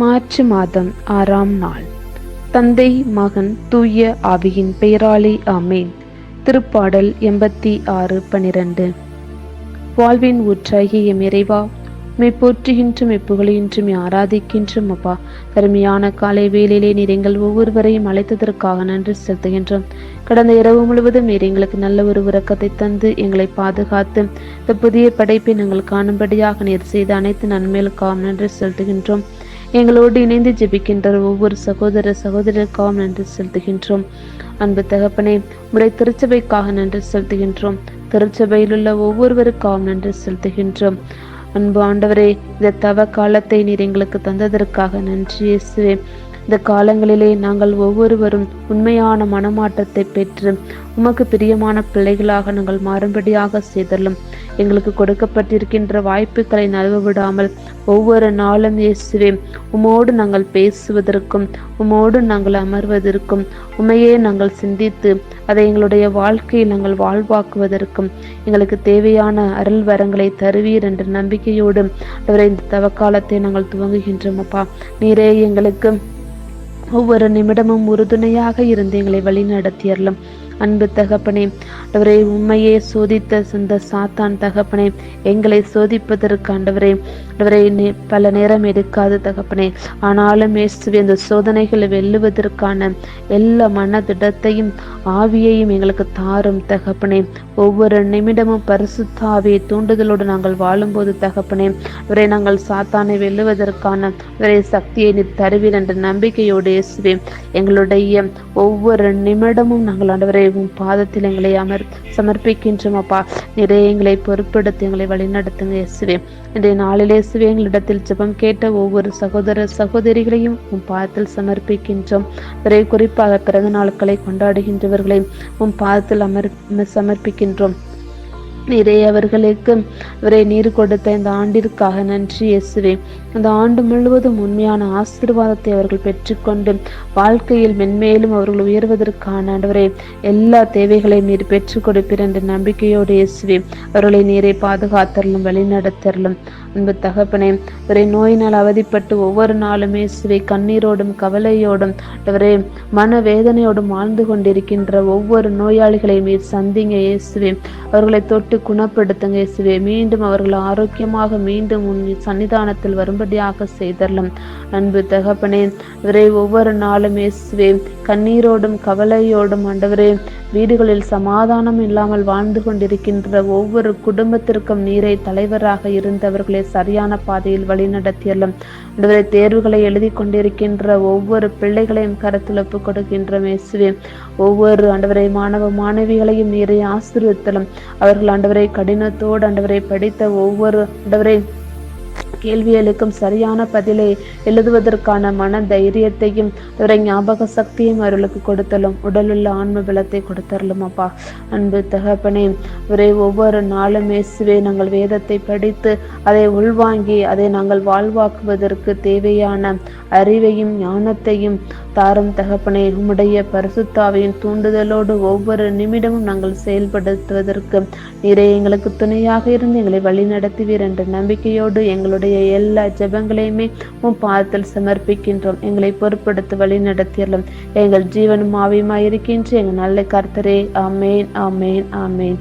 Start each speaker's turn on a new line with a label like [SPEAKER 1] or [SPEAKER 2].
[SPEAKER 1] March மாதம் ஆறாம் நாள். தந்தை மகன் தூய ஆவியின் பெயராலே ஆமேன். திருப்பாடல் எண்பத்தி ஆறு பனிரெண்டு வாழ்வின் ஊற்றாகிய இறைவா மெய் போற்றுகின்றும் எப்புகழின்றும் ஆராதிக்கின்றும் அப்பா. கருமையான காலை வேலையிலே நீர் எங்கள் ஒவ்வொருவரையும் அழைத்ததற்காக நன்றி செலுத்துகின்றோம். கடந்த இரவு முழுவதும் நீர் எங்களுக்கு நல்ல ஒரு உறக்கத்தை தந்து எங்களை பாதுகாத்து இந்த புதிய படைப்பை நாங்கள் காணும்படியாக நீர் செய்த அனைத்து நன்மைகளுக்காக நன்றி செலுத்துகின்றோம். எங்களோடு இணைந்து ஜெபிக்கின்ற ஒவ்வொரு சகோதர சகோதரருக்காகவும் நன்றி செலுத்துகின்றோம். அன்பு தகப்பனே உடைய திருச்சபைக்காக நன்றி செலுத்துகின்றோம். திருச்சபையில் உள்ள ஒவ்வொருவருக்காகவும் நன்றி செலுத்துகின்றோம். அன்பு ஆண்டவரே இந்த தவ காலத்தை நீர் எங்களுக்கு தந்ததற்காக நன்றி இயேசுவே. இந்த காலங்களிலே நாங்கள் ஒவ்வொருவரும் உண்மையான மனமாற்றத்தை பெற்று உமக்கு பிரியமான பிள்ளைகளாக நாங்கள் மாறும்படியாக செய்தலும். எங்களுக்கு கொடுக்கப்பட்டிருக்கின்ற வாய்ப்புகளை நழுவ விடாமல் ஒவ்வொரு நாளும் இயேசுவே உமோடு நாங்கள் பேசுவதற்கும் உமோடு நாங்கள் அமர்வதற்கும் உமையே நாங்கள் சிந்தித்து அதை எங்களுடைய வாழ்க்கையில் நாங்கள் வாழ்வாக்குவதற்கும் எங்களுக்கு தேவையான அருள் வரங்களை தருவீர் என்ற நம்பிக்கையோடு அவரை இந்த தவக்காலத்தை நாங்கள் துவங்குகின்றோம் அப்பா. நீரே எங்களுக்கு ஒவ்வொரு நிமிடமும் உறுதுணையாக இருந்து எங்களை வழி நடத்தியறலாம் அன்பு தகப்பனே. ஆண்டவரே உண்மையே சோதித்த சொந்த சாத்தான் தகப்பனே. எங்களை சோதிப்பதற்கு ஆண்டவரே. ஆண்டவரே பல நேரம் எடுக்காது தகப்பனே. ஆனாலும் இயேசுவே அந்த சோதனைகளை வெல்லுவதற்கான எல்லா மனதிடத்தையும் ஆவியையும் எங்களுக்கு தாரும் தகப்பனே. ஒவ்வொரு நிமிடமும் பரிசுத்தாவியை தூண்டுதலோடு நாங்கள் வாழும்போது தகப்பனே. அவரை நாங்கள் சாத்தானை வெல்லுவதற்கான அவரை சக்தியை நீ தருவீர் என்ற நம்பிக்கையோடு இயேசுவே எங்களுடைய ஒவ்வொரு நிமிடமும் நாங்கள் ஆண்டவரை உன் பாதத்தில் எங்களை அமர் சமர்ப்பிக்கின்றோம் அப்பா. நிறைய எங்களை பொறுப்படுத்தி எங்களை வழிநடத்துங்க இயேசுவே. இன்றைய நாளில் இயேசுவே எங்களிடத்தில் ஜெபம் கேட்ட ஒவ்வொரு சகோதர சகோதரிகளையும் உன் பாதத்தில் சமர்ப்பிக்கின்றோம். ஒரே குறிப்பாக பிறந்த நாட்களை கொண்டாடுகின்றவர்களை உன் பாதத்தில் அமர் சமர்ப்பிக்கின்றோம். நிறைய அவர்களுக்கு அவரை நீர் கொடுத்த இந்த ஆண்டிற்காக நன்றி இயேசுவே. இந்த ஆண்டு முழுவதும் உண்மையான ஆசீர்வாதத்தை அவர்கள் பெற்றுக்கொண்டு வாழ்க்கையில் மென்மேலும் அவர்கள் உயர்வதற்கான ஆண்டவரே எல்லா தேவைகளையும் நீர் பெற்றுக் கொடுப்பீர் என்ற நம்பிக்கையோடு இயேசுவே. அவர்களை நீரை பாதுகாத்தரலும் வழிநடத்தரலும் அன்பு தகப்பனே ஒரே நோயினால் அவதிப்பட்டு ஒவ்வொரு நாளும் இயேசுவை கண்ணீரோடும் கவலையோடும் அவரே மன வேதனையோடும் வாழ்ந்து கொண்டிருக்கின்ற ஒவ்வொரு நோயாளிகளையும் நீர் சந்திங்க இயேசுவே. அவர்களை தொட்டு குணப்படுத்துங்க இயேசுவே. மீண்டும் அவர்கள் ஆரோக்கியமாக மீண்டும் உன் சன்னிதானத்தில் வரும்படியாக செய்தரலாம். அன்பு தகப்பனே இவரை ஒவ்வொரு நாளும் இயேசுவே கண்ணீரோடும் கவலையோடும் ஆண்டவரே வீடுகளில் சமாதானம் இல்லாமல் வாழ்ந்து கொண்டிருக்கின்ற ஒவ்வொரு குடும்பத்திற்கும் நீரை தலைவராக இருந்தவர்களை சரியான பாதையில் வழிநடத்தியலும் ஆண்டவரை தேர்வுகளை எழுதி கொண்டிருக்கின்ற ஒவ்வொரு பிள்ளைகளையும் கருத்தில் ஒப்புக் கொடுக்கின்ற மேசுவே ஒவ்வொரு ஆண்டவரை மாணவ மாணவிகளையும் நீரை ஆசிர்வித்தலும். அவர்கள் ஆண்டவரை கடினத்தோடு ஆண்டவரை படித்த ஒவ்வொரு ஆண்டவரை கேள்விகளுக்கும் சரியான பதிலை எழுதுவதற்கான மன தைரியத்தையும் இவரை ஞாபக சக்தியும் அவர்களுக்கு கொடுத்தலும் உடலுள்ள ஆன்ம பலத்தை கொடுத்தரலும் அப்பா. அன்பு தகப்பனே ஒரே ஒவ்வொரு நாளும் இயேசுவே நாங்கள் வேதத்தை படித்து அதை உள்வாங்கி அதை நாங்கள் வாழ்வாக்குவதற்கு தேவையான அறிவையும் ஞானத்தையும் தாரும் தகப்பனே உம்முடைய பரிசுத்தாவையும் தூண்டுதலோடு ஒவ்வொரு நிமிடமும் நாங்கள் செயல்படுத்துவதற்கு நீரே எங்களுக்கு துணையாக இருந்து எங்களை வழி நடத்துவீர் என்ற நம்பிக்கையோடு எங்களுடைய எல்லா ஜெபங்களையுமே உன் பாதத்தில் சமர்ப்பிக்கின்றோம். எங்களை பொறுப்படுத்தி வழி நடத்தியலும் எங்கள் ஜீவனும் ஆவியுமாய் இருக்கின்ற எங்கள் நல்ல கர்த்தரே. ஆமேன் ஆமேன் ஆமேன்.